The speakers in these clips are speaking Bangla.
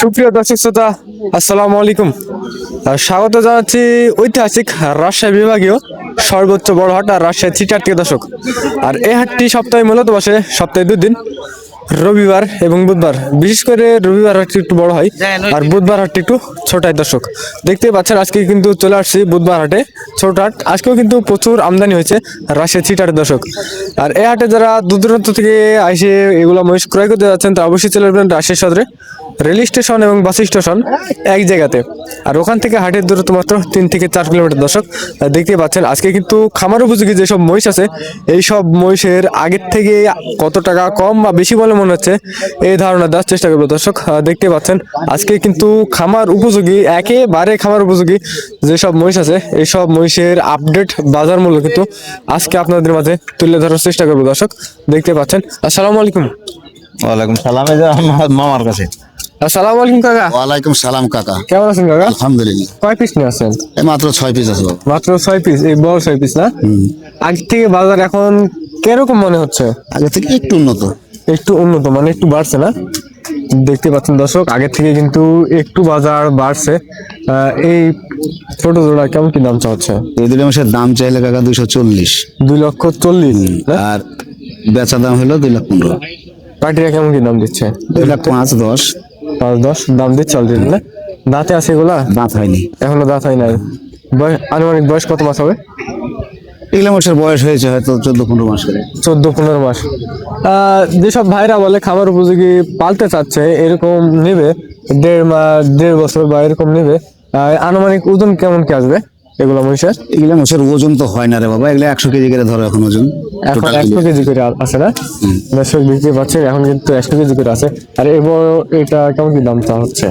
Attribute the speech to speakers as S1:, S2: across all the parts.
S1: সুপ্রিয় দর্শক শ্রোতা, আসসালামু আলাইকুম। স্বাগত জানাচ্ছি ঐতিহাসিক রাজশাহী বিভাগীয় সর্বোচ্চ বড় হাট আর রাজশাহী থ্রি চারটি দশক আর এই হাটটি সপ্তাহে মূলত বসে, সপ্তাহে দুদিন। রবিবার এবং বুধবার। বিশেষ করে রবিবার হাটটি একটু বড় হয় আর বুধবার হাটটি একটু ছোট হয় দর্শক। দেখতে পাচ্ছেন আজকে কিন্তু চলে আসছি বুধবার হাটে ছোট হাট। আজকেও কিন্তু প্রচুর আমদানি হয়েছে রাশে সিটি হাটের দর্শক। আর এ হাটে যারা দূর দূরান্ত থেকে আসে এগুলো মহিষ ক্রয় করতে যাচ্ছেন তারা অবশ্যই চলে আসবেন রাশিয়া সদরে। রেল স্টেশন এবং বাস স্টেশন এক জায়গাতে। আর ওখান থেকে হাটের দূরত্ব মাত্র তিন থেকে চার কিলোমিটার। দর্শক দেখতে পাচ্ছেন, আজকে কিন্তু খামার উপযোগী যেসব মহিষ আছে এই সব মহিষের আগের থেকে কত টাকা কম বা বেশি বলে মনে হচ্ছে, এই ধারণা দেওয়ার চেষ্টা করব। দর্শক দেখতে পাচ্ছেন, আজকে কিন্তু খামার উপযোগী, একেবারে খামার উপযোগী যেসব মহিষ আছে এই সব মহিষের আপডেট বাজার মূল্য কিন্তু আজকে আপনাদের মাঝে তুলে ধরার চেষ্টা করব। দর্শক, দেখতে পাচ্ছেন, আসসালামু আলাইকুম।
S2: ওয়ালাইকুম সালাম মামার কাছে।
S1: আসসালামু আলাইকুম কাকা।
S3: ওয়ালাইকুম সালাম কাকা।
S1: কেমন আছেন কাকা?
S3: আলহামদুলিল্লাহ।
S1: কয় পিস নিয়ে আসছেন?
S3: এই মাত্র ছয় পিস আছে
S1: মাত্র ছয় পিস এই বড় ছয় পিস না? আগে থেকে বাজার এখন কীরকম মনে হচ্ছে?
S3: আগে থেকে একটু উন্নত।
S1: একটু উন্নত মানে একটু বাড়ছে না? দেখতে পাচ্ছেন দর্শক আগে থেকে কিন্তু একটু বাজার বাড়ছে। এই ছোট জোড়া কেমন কি দাম চাচ্ছে?
S3: এই দুটো মাসের দাম চাইলে কাকা দুইশো চল্লিশ।
S1: দুই লক্ষ চল্লিশ
S3: আর বেচা দাম হলো দুই লাখ পনেরো।
S1: পাটিরা কেমন কি দাম দিচ্ছে?
S3: দুই লাখ পাঁচ দশ।
S1: পাঁচ দশ দাম দিচ্ছে অলরেডি না দাঁতে আছে এগুলা?
S3: দাঁত হয়নি।
S1: এখনও দাঁত হয় নাই। বয়স আনুমানিক বয়স কত মাস হবে?
S3: এগুলো মাসের বয়স হয়েছে হয়তো চোদ্দ পনেরো মাস করে।
S1: চোদ্দ পনেরো মাস। যেসব ভাইরা বলে খাবার উপযোগী পালতে চাচ্ছে এরকম নেবে দেড় মাস দেড় বছর বা এরকম নেবে আনুমানিক ওজন কেমন কি আসবে? এগুলো মহিষের?
S3: এগুলো মাসের ওজন তো হয় না রে বাবা এগুলো একশো কেজি করে ধরো এখন ওজন
S1: এখন একশো কেজি। করে আছে না? দর্শক দেখতে পাচ্ছেন এখন কিন্তু একশো কেজি করে আছে। আর এবার এটা কেমন কি দাম চা হচ্ছে?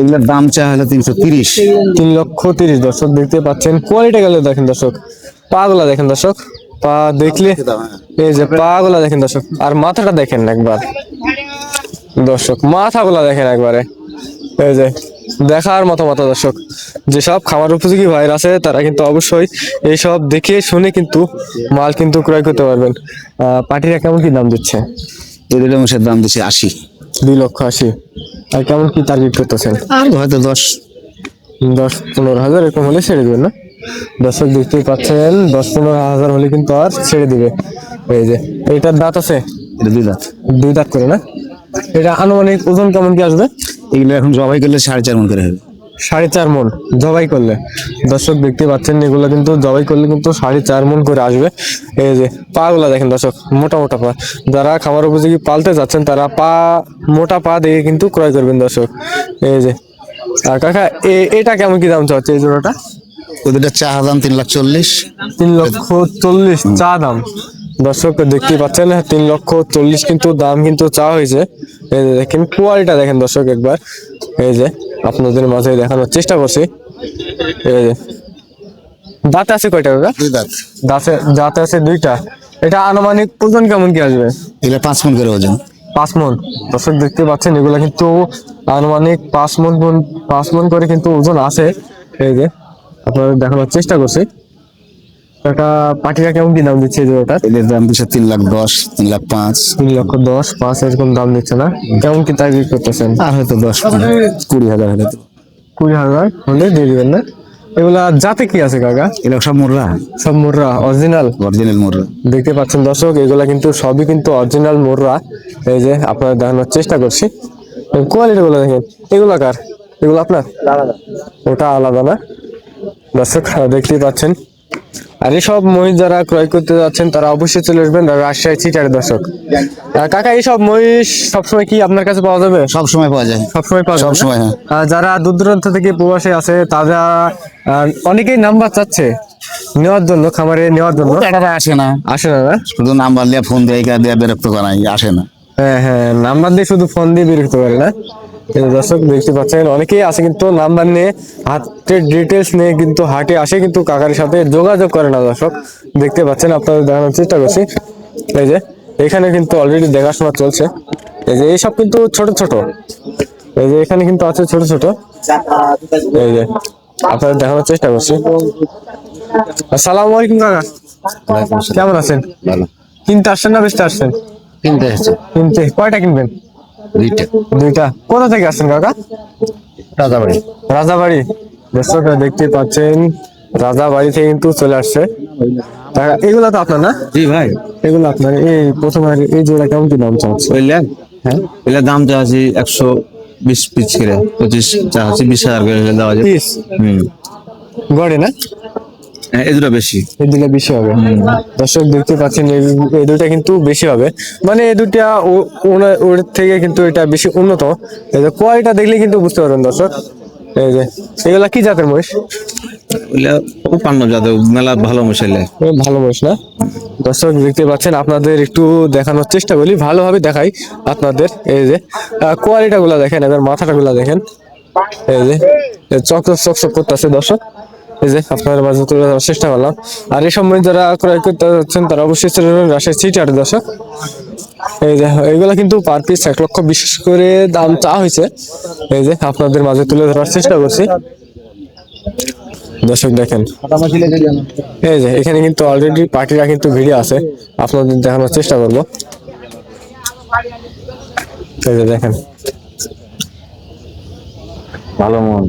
S3: এগুলোর দাম চা হলো তিনশো তিরিশ।
S1: তিন লক্ষ তিরিশ দর্শক দেখতে পাচ্ছেন। কোয়ালিটি গেলে দেখেন দর্শক। পা গুলা দেখেন দর্শক। পা দেখলে এই যে পা গুলা দেখেন দর্শক। আর মাথাটা দেখেন একবার। দর্শক মাথা গুলা দেখেন একবারে। এই যে দেখার মতো মতো দর্শক। যেসব খামার উপযোগী ভাইর আছে তারা কিন্তু অবশ্যই এইসব দেখে শুনে কিন্তু মাল কিন্তু ক্রয় করতে পারবেন। আহ, পাটিরা কেমন কি দাম দিচ্ছে?
S3: দাম দিচ্ছে আশি।
S1: দুই লক্ষ আশি। আর কেমন কি টার্গেট করতেছেন?
S3: আর হয়তো দশ।
S1: দশ পনেরো হাজার এরকম হলে ছেড়ে দেবেন না? দর্শক দেখতেই পাচ্ছেন দশ পনেরো হাজার হলে কিন্তু আর ছেড়ে দিবে। এই যে এইটার দাঁত আছে?
S3: দুই দাঁত।
S1: দুই দাঁত করে না? এটা আনুমানিক ওজন কেমন কি আসবে?
S3: এগুলো এখন জবাই করলে সাড়ে চার মন করে হবে।
S1: সাড়ে চার মন জবাই করলে। দর্শক দেখতে পাচ্ছেন এগুলো কিন্তু জবাই করলে কিন্তু সাড়ে চার মন করে আসবে। এই যে পা গুলা দেখেন দর্শক মোটা মোটা পা। যারা খামার উপযোগী পালতে যাচ্ছেন তারা পা মোটা পা দিয়ে কিন্তু ক্রয় করবেন দর্শক। এই যে আর কাকা এটা কেমন কি দাম চাচ্ছে এই জোড়াটা?
S3: ওই চা দাম তিন লাখ চল্লিশ।
S1: তিন লক্ষ চল্লিশ চা দাম। দর্শক দেখতে পাচ্ছেন তিন লক্ষ চল্লিশ কিন্তু দাম কিন্তু চা হয়েছে। এই যে দেখেন কোয়ালিটা দেখেন দর্শক একবার। এই যে আপনাদের মাঝে দেখানোর চেষ্টা করছি। এই যে দাঁতে আছে কয়টা কাকা
S3: দুই দাঁত।
S1: দাঁতে দাঁতে আছে দুইটা। এটা আনুমানিক ওজন কেমন কি আসবে?
S3: এগুলো পাঁচ মন করে ওজন।
S1: পাঁচ মন। দর্শক দেখতে পাচ্ছেন এগুলো কিন্তু আনুমানিক পাঁচ মন পাঁচ মন করে কিন্তু ওজন আছে। এই যে আপনাদের দেখানোর চেষ্টা করছি। একটা পাটিটা কেমন কি দাম দিচ্ছে যে ওটা
S3: এদের দাম দিচ্ছে তিন লাখ দশ তিন লাখ পাঁচ।
S1: তিন লক্ষ দশ পাঁচ এরকম দাম দিচ্ছে না? কেমন কি তাই করতেছেন?
S3: আর হয়তো দশ কুড়ি হাজার হলে
S1: কুড়ি হাজার হলে দিয়ে দিবেন না? এগুলা যাতে কি আছে কাকা?
S3: এগুলো সব মোররা।
S1: সব মোররা অরিজিনাল
S3: অরিজিনাল মোররা।
S1: দেখতে পাচ্ছেন দর্শক এগুলা কিন্তু সবই কিন্তু অরিজিনাল মোররা। এই যে আপনারা দেখানোর চেষ্টা করছি। কোয়ালিটি গুলো দেখেন এগুলা কার? এগুলো আপনার? ওটা আলাদা না? দর্শক দেখতেই পাচ্ছেন। আর এইসব মহিষ যারা ক্রয় করতে যাচ্ছেন তারা অবশ্যই চলে আসবেন রাজশাহী চিটারের দর্শক। কাকা এইসব মহিষ সবসময় কি আপনার কাছে পাওয়া যাবে?
S3: সবসময় পাওয়া যায়।
S1: সবসময় পাওয়া যাবে
S3: সবসময়, হ্যাঁ।
S1: যারা দূর দূরান্ত থেকে প্রবাসে আছে তারা অনেকেই নাম্বার চাচ্ছে নেওয়ার জন্য খামারে নেওয়ার জন্য।
S3: আসে না।
S1: আসে না
S3: শুধু নাম্বার দিয়ে ফোন দিয়ে বিরক্ত করাই আসে না।
S1: হ্যাঁ হ্যাঁ নাম্বার দিয়ে শুধু ফোন দিয়ে বিরক্ত করে না? দর্শক দেখতে পাচ্ছেন অনেকেই আছে কিন্তু নাম্বার নিয়ে হাতের ডিটেলস নিয়ে কিন্তু হাটে আসে কিন্তু কাকার সাথে যোগাযোগ করে না দর্শক। দেখতে পাচ্ছেন আপনাদের দেখানোর চেষ্টা করছি। এই যে এখানে কিন্তু অলরেডি দেখাশোনা চলছে। এই যে এইসব কিন্তু ছোট ছোট। এই যে এখানে কিন্তু আছে ছোট ছোট। এই যে আপনাদের দেখানোর চেষ্টা করছি। আসসালামু আলাইকুম কাকা। কেমন আছেন? কিনতে আসছেন না বেচতে আসছেন?
S3: কিনতে এসেছে।
S1: কিনতে কয়টা কিনবেন?
S2: দুইটা।
S1: দুইটা। কোথা থেকে আসছেন কাকা?
S2: রাজাবাড়ি।
S1: রাজাবাড়ি। দর্শকরা দেখতে পাচ্ছেন রাজাবাড়ি থেকে কিন্তু চলে আসছে। এগুলা তো আপনার না?
S2: জি ভাই।
S1: এগুলো আপনার এই প্রথমে এই জোড়া কেমন কি দাম চাচ্ছে
S2: বুঝলে
S1: হ্যাঁ?
S2: এগুলো দাম চা আছে একশো বিশ পিস করে পঁচিশ চা আছে বিশ হাজার করে দেওয়া যায়
S1: গড়ে না?
S2: এই দুটো বেশি।
S1: এই দুটা বেশি হবে। দর্শক দেখতে পাচ্ছেন এই- দুটা কিন্তু বেশি হবে। মানে এই দুটা ওর থেকে কিন্তু এটা বেশি উন্নত। এই যে কোয়ালিটা দেখলে কিন্তু বুঝতে পারবেন দর্শক। এই যে এগুলা কি জাতের মহিষ?
S2: যাদব মেলা ভালো মশাইলে
S1: ভালো মহিষ না? দর্শক দেখতে পাচ্ছেন আপনাদের একটু দেখানোর চেষ্টা করি ভালোভাবে দেখাই আপনাদের। এই যে কোয়ালিটা গুলা দেখেন এবার মাথাটা গুলা দেখেন। এই যে চক চক চক করতেছে দর্শক। এই যে আপনাদের মাঝে তুলে ধরার চেষ্টা করলাম। আর এই সময় যারা ক্রয় করতে যাচ্ছেন, তারা অবশ্যই চলে যাবেন সিটি আট দর্শক। এই যে, এইগুলা কিন্তু পার পিস এক লক্ষ বিশেষ করে দাম চা হয়েছে। এই যে, আপনাদের মাঝে তুলে ধরার চেষ্টা করছি। দর্শক দেখেন। এই যে, এখানে কিন্তু অলরেডি পার্টিরা কিন্তু ভিডিও আছে। আপনাদের দেখানোর চেষ্টা করব। দেখেন।
S2: ভালো মন।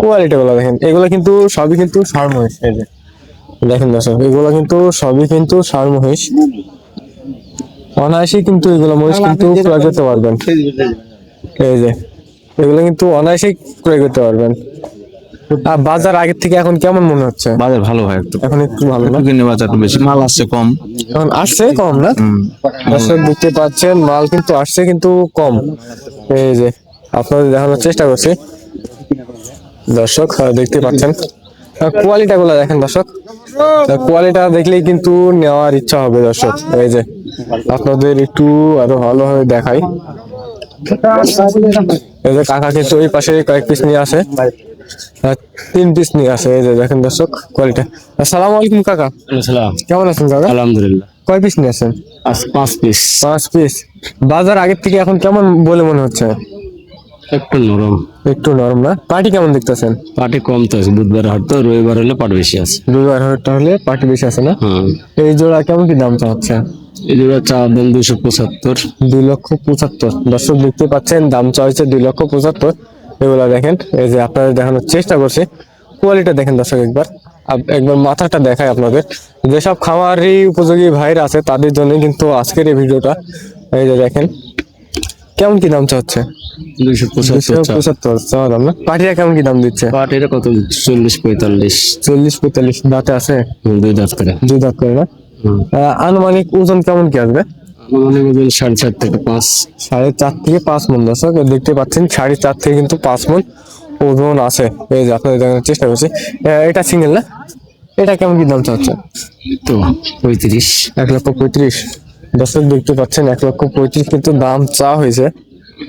S1: কোয়ালিটি গুলো দেখেন এগুলো কিন্তু সবই কিন্তু সার মহিষ এই যে। দেখেন দর্শক এগুলো কিন্তু সবই কিন্তু সার মহিষ অনায়াসেই কিন্তু এগুলো মহিষ কিন্তু ক্রয় করতে পারবেন। এই যে এগুলো কিন্তু অনায়াসেই ক্রয় করতে পারবেন। আর বাজার আগের থেকে এখন কেমন মনে হচ্ছে?
S2: বাজার ভালো হয় একটু।
S1: এখন একটু ভালো না?
S2: কিনে বাজার বেশি মাল আসছে কম।
S1: এখন আসছে কম না? দর্শক দেখতে পাচ্ছেন মাল কিন্তু আসছে কিন্তু কম। এই যে আপনাদের দেখানোর চেষ্টা করছি। দর্শক দেখতে পাচ্ছেন। কোয়ালিটা গুলো দেখেন দর্শক। কোয়ালিটা দেখলেই কিন্তু নেওয়ার ইচ্ছা হবে দর্শক। এই যে আপনাদের একটু আরও ভালোভাবে দেখাই। এই যে কাকা কিন্তু ওই পাশে কয়েক পিস নিয়ে আসে। তিন পিস নিয়ে আসে। এই যে দেখেন দর্শক কোয়ালিটা আসসালামু আলাইকুম কাকা। কেমন আছেন কাকা?
S3: আলহামদুলিল্লাহ।
S1: কয় পিস নিয়ে আসেন?
S3: পাঁচ পিস
S1: পাঁচ পিস বাজার আগের থেকে এখন কেমন বলে মনে হচ্ছে?
S3: একটু নরম।
S1: একটু নরম না? পার্টি কেমন দেখতেছেন?
S3: পাটি কম তো আছে বুধবার হাট তো রবিবার হলে পাট বেশি আছে।
S1: রবিবার তাহলে পার্টি বেশি আছে না?
S3: হ্যাঁ।
S1: এই জোড়া কেমন কি দাম চাচ্ছে
S3: এই দুটো চা দেন দুশো পঁচাত্তর।
S1: দুই লক্ষ পঁচাত্তর। দর্শক দেখতে পাচ্ছেন দাম চাইছে দুই লক্ষ পঁচাত্তর। এগুলা দেখেন এই যে আপনাদের দেখানোর চেষ্টা করছি। কোয়ালিটা দেখেন দর্শক একবার। একবার মাথাটা দেখায় আপনাদের। যেসব খামারি উপযোগী ভাইরা আছে তাদের জন্য কিন্তু আজকের এই ভিডিওটা। এই যে দেখেন কেমন কি দাম চাচ্ছে
S3: পঁচাত্তর চা।
S1: পঁচাত্তর চাওয়া দাম না? পাটিরা কেমন কি দাম দিচ্ছে?
S3: পাট কত চল্লিশ পঁয়তাল্লিশ।
S1: চল্লিশ পঁয়তাল্লিশ দাঁতে আছে?
S3: দুই দাঁত করে।
S1: দুই দাঁত করে না? আনুমানিক ওজন কেমন কি আসবে?
S3: সাড়ে চার থেকে পাঁচ।
S1: সাড়ে চার থেকে পাঁচ মন দর্শক দেখতে পাচ্ছেন সাড়ে চার থেকে কিন্তু পাঁচ মন ওজন আছে। এই যে আপনাদের দেখানোর চেষ্টা করছি। এটা সিঙ্গেল না? এটা কেমন কি দাম চাচ্ছে?
S3: তো পঁয়ত্রিশ।
S1: এক লক্ষ পঁয়ত্রিশ। দর্শক দেখতে পাচ্ছেন এক লক্ষ পঁয়ত্রিশ কিন্তু দাম চা হয়েছে।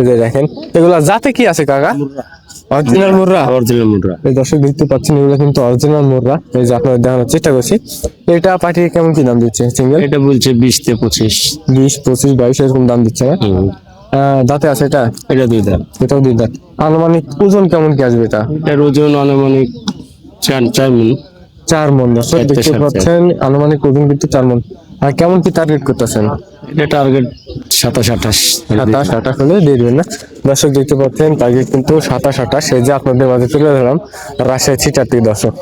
S1: যে দেখেন এগুলা যাতে কি আছে কাকা? অরিজিনাল মুররা।
S3: অরিজিনাল মুদ্রা
S1: এই দর্শক দেখতে পাচ্ছেন এগুলো কিন্তু অরিজিনাল মুররা। এই যে আপনাদের দেখানোর চেষ্টা করছি। এটা পাঠিয়ে কেমন কি দাম দিচ্ছে সিঙ্গেল
S3: এটা বলছে বিশ থেকে পঁচিশ।
S1: বিশ পঁচিশ বাইশ এরকম দাম দিচ্ছে না? দাঁতে আছে এটা?
S3: এটা দুই দাঁত।
S1: এটাও দুই দাঁত। আনুমানিক ওজন কেমন কি আসবে এটা?
S3: এর ওজন আনুমানিক চার চার মিন।
S1: চার মন দর্শক দেখতে পাচ্ছেন আনুমানিক ওজন কিন্তু চার মন। আর কেমন কি টার্গেট করতেছেন?
S3: এটা টার্গেট সাতাশ, আঠাশ।
S1: সাতাশ, আঠাশ হলে দিয়ে দেবেন না। দর্শক দেখতে পাচ্ছেন টার্গেট কিন্তু সাতাশ, আঠাশ। এই যে আপনাদের মাঝে তুলে ধরলাম, রাজশাহী ছিটার থেকে দর্শক।